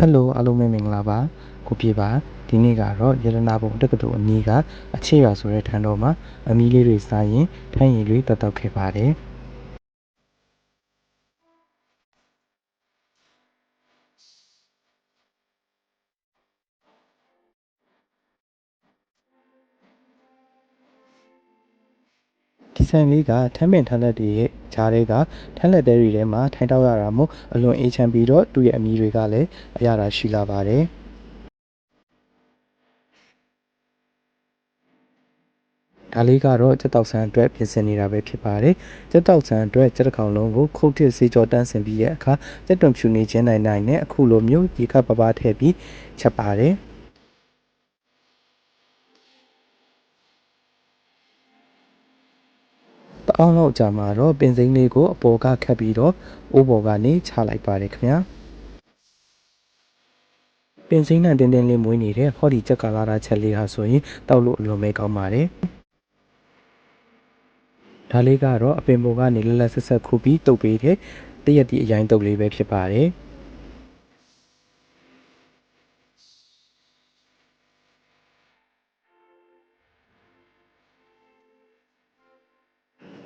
ဟယ်လိုအားလုံးပဲမင်္ဂလာပါကိုပြေပါဒီနေ့ကတော့ရတနာပုံတက္ကသိုလ်အနီးကအခြေရွာဆိုတဲ့ထန်းတော်မှာအမီးလေးတွေစားရင်ထန်းရည်တွေတက်တောက်ခဲ့ပါတယ် ဆိုင်လေးကထမ်းပင်ထမ်းလက်တွေရဲ့ဂျားတွေကထမ်းလက်တဲတွေထဲမှာထိုင်တောက်ရတာမို့အလွန်အေးချမ်းပြီးတော့သူ့ရဲ့အမီးတွေကလည်းအရသာရှိလာပါတယ်ဒါလေးကတော့ကြက်တောက်ဆန်းအတွက်ပြင်ဆင်နေတာပဲဖြစ်ပါတယ်ကြက်တောက်ဆန်းအတွက်ကြက်တစ်ကောင်လုံးကိုခုတ်ထစ်စေးကြောတန်းဆင်ပြီးတဲ့အခါကြက်တွန်ဖြူနေခြင်းနိုင်နိုင်နဲ့အခုလိုမျိုးရေခပ်ပပထည့်ပြီးချက်ပါတယ် တအောင်လောက်ကြာမှာတော့ပင်စိမ်းလေးကိုအပေါ်ကခတ်ပြီးတော့အိုးပေါ်ကနေချလိုက်ပါတယ်ခင်ဗျာပင်စိမ်းနဲ့တင်းတင်းလေးမွေးနေတဲ့ဟောဒီကြက်ကလာတာချက်လေးဟာဆိုရင်တောက်လို့အလွန်ပဲကောင်းပါတယ်ဒါလေးကတော့အပင်ပေါ်ကနေလက်လက်ဆက်ဆက်ခုပြီးတုပ်ပေးတဲ့တရက်တီအရင်တုပ်လေးပဲဖြစ်ပါတယ်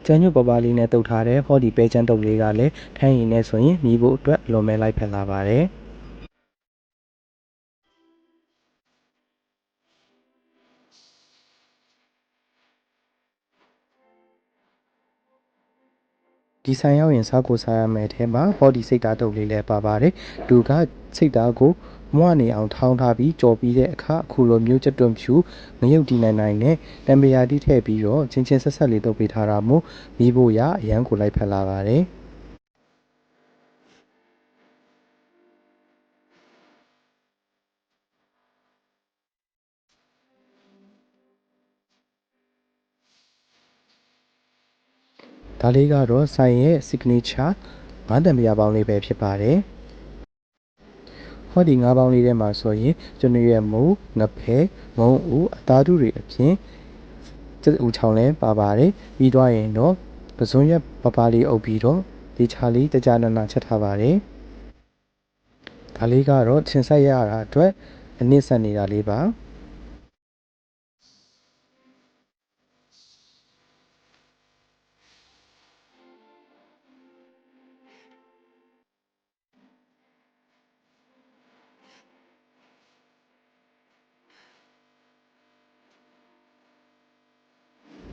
ကျန်းညွတ်ပပလေးနဲ့တုပ်ထားတဲ့ဟောဒီပဲချမ်းတုပ်လေးကလည်းထန်းရည်နဲ့ဆိုရင်မြည်ဖို့အတွက်လွန်မဲလိုက်ဖက်လာပါတယ်ဒီဆိုင်ရောက်ရင်စားကိုစားရမယ်အဲမှာဟောဒီစိတ်ဓာတ်တုပ်လေးလည်းပါပါတယ်လူကစိတ်ဓာတ်ကိုမွနေအောင်ထောင်းထားပြီးကြော်ပြီးတဲ့အခါအခုလိုမျိုးချက်တွန့်ဖြူငရုတ်တီနိုင်နိုင်နဲ့တံပရာတိထည့်ပြီးတော့ချင်းချင်းဆက်ဆက်လေးတုပ်ပေးထားတာမို့မိဖို့ရအရန်ကိုလိုက်ဖက်လာပါတယ်ဒါလေးကတော့ဆိုင်ရဲ့ signature ငါးတံပရာပေါင်းလေးပဲဖြစ်ပါတယ် ဟောဒီငါးပေါင်းလေးထဲမှာဆိုရင်ကျွန်တော်ရဲ့မူငဖဲမုံဦးအသားဓုတွေအပြင်စက်ဦးချောင်းလဲပါပါတယ်ပြီးတော့ရင်တော့ပစွန်ရက်ပပလေးအုပ်ပြီးတော့ဒီချာလေးတကြနနာချက်ထားပါတယ်ဒါလေးကတော့ချင်ဆက်ရတာအတွက်အနစ်ဆက်နေတာလေးပါ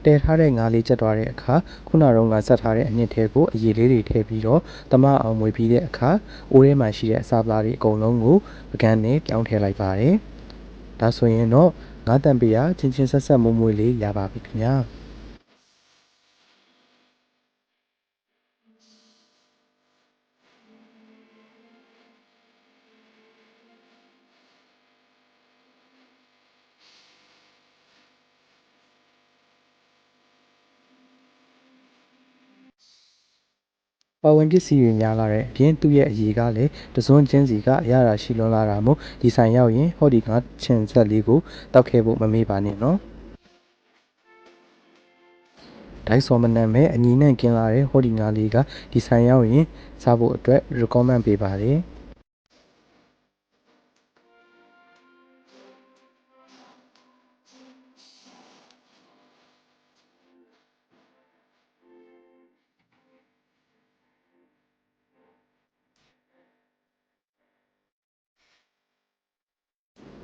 တဲထားတဲ့ငါးလေးချက်သွားတဲ့အခါခုနတုန်းကဆက်ထားတဲ့အနှစ်ထဲကိုအရည်လေးတွေထည့်ပြီးတော့တမအောင်မွေပြီးတဲ့အခါအိုးထဲမှာရှိတဲ့အစာပလာတွေအကုန်လုံးကိုပကန်းနဲ့ပြောင်းထည့်လိုက်ပါတယ်ဒါဆိုရင်တော့ငါးတန်ပေးရချင်းချင်းဆက်ဆက်မွေ့မွေ့လေးရပါပြီခင်ဗျာ ပါဝင်ပစ္စည်းတွေများလာတဲ့အပြင်သူ့ရဲ့အရေးကလည်းတစွန်းချင်းစီကအရသာရှိလွန်းလာတာမို့ဒီဆိုင်ရောက်ရင်ဟောဒီငါချင်ဆက်လေးကိုတောက်ခဲ့ဖို့မမေ့ပါနဲ့နော်ဒိုက်စော်မနံမဲ့အညီနဲ့กินလာတဲ့ဟောဒီငါလေးကဒီဆိုင်ရောက်ရင်စားဖို့အတွက် recommend ပေးပါတယ်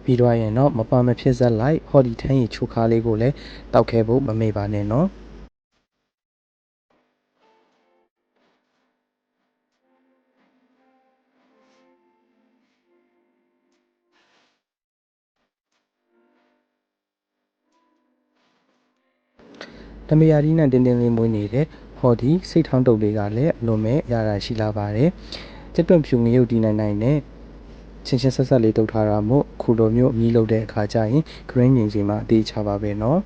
ပြီးတော့ရင်တော့မပါမဖြစ်ဆက်လိုက်ဟောဒီထန်းရီချိုခါလေးကိုလည်းတောက်ခဲ့ဖို့မမေ့ပါနဲ့နော်တမယာဒီနဲ့တင်းတင်းလေးမွေးနေတဲ့ဟောဒီစိတ်ထောင်းတုပ်လေးကလည်းအလွန်မဲ့ရတာရှိလာပါတယ်ကျက်တွန့်ဖြူငရုတ်တီနိုင်နိုင်နဲ့ ချင်းချင်းဆက်ဆက်လေးတုပ်ထားတာမို့ခုလိုမျိုးအမြည်လုပ်တဲ့အခါကျရင် green ငင်စီမှာအသေးချပါပဲเนาะ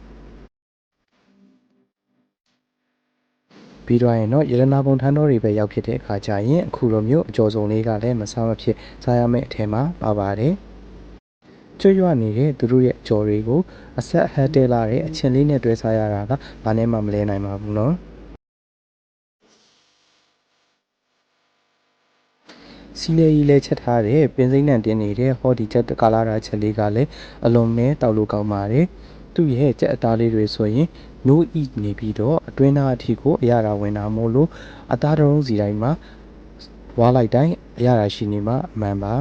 ပြီးတော့ရင်တော့ရတနာပုံထန်းတော်တွေပဲရောက်ဖြစ်တဲ့အခါကျရင်အခုလိုမျိုးအကျော်စုံလေးကလည်းမဆားမဖြစ်စားရမယ့်အထက်မှာပါပါတယ်ကျွတ်ရွနေတဲ့သူတို့ရဲ့ကြော်တွေကိုအဆက်ဟက်တဲလာတဲ့အချင်းလေးနဲ့တွဲစားရတာကဘာနဲ့မှမလဲနိုင်ပါဘူးเนาะ စီလေကြီးလဲချက်ထားတဲ့ပင်စိမ့်နှံတင်းနေတဲ့ဟောဒီချက်ကာလာရာချက်လေးကလည်းအလွန်မဲတောက်လို့ကောင်းပါတယ်သူ့ရဲ့ကြက်အသားလေးတွေဆိုရင်နိုးဤနေပြီးတော့အတွင်းသားအထိကိုအရသာဝင်တာမို့လို့အသားတုံးစီတိုင်းမှာဝါလိုက်တိုင်းအရသာရှိနေမှာအမှန်ပါ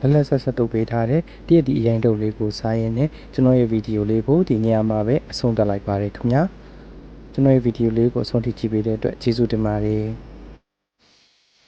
လက်လက်ဆက်ဆက်တုပ်ပေးထားတဲ့တရက်ဒီအရင်တုပ်လေးကိုစားရင်းနဲ့ကျွန်တော်ရဲ့ဗီဒီယိုလေးကိုဒီညမှာပဲအဆုံးသတ်လိုက်ပါတယ်ခင်ဗျာကျွန်တော်ရဲ့ဗီဒီယိုလေးကိုအဆုံးထိကြည့်ပေးတဲ့အတွက်ကျေးဇူးတင်ပါတယ်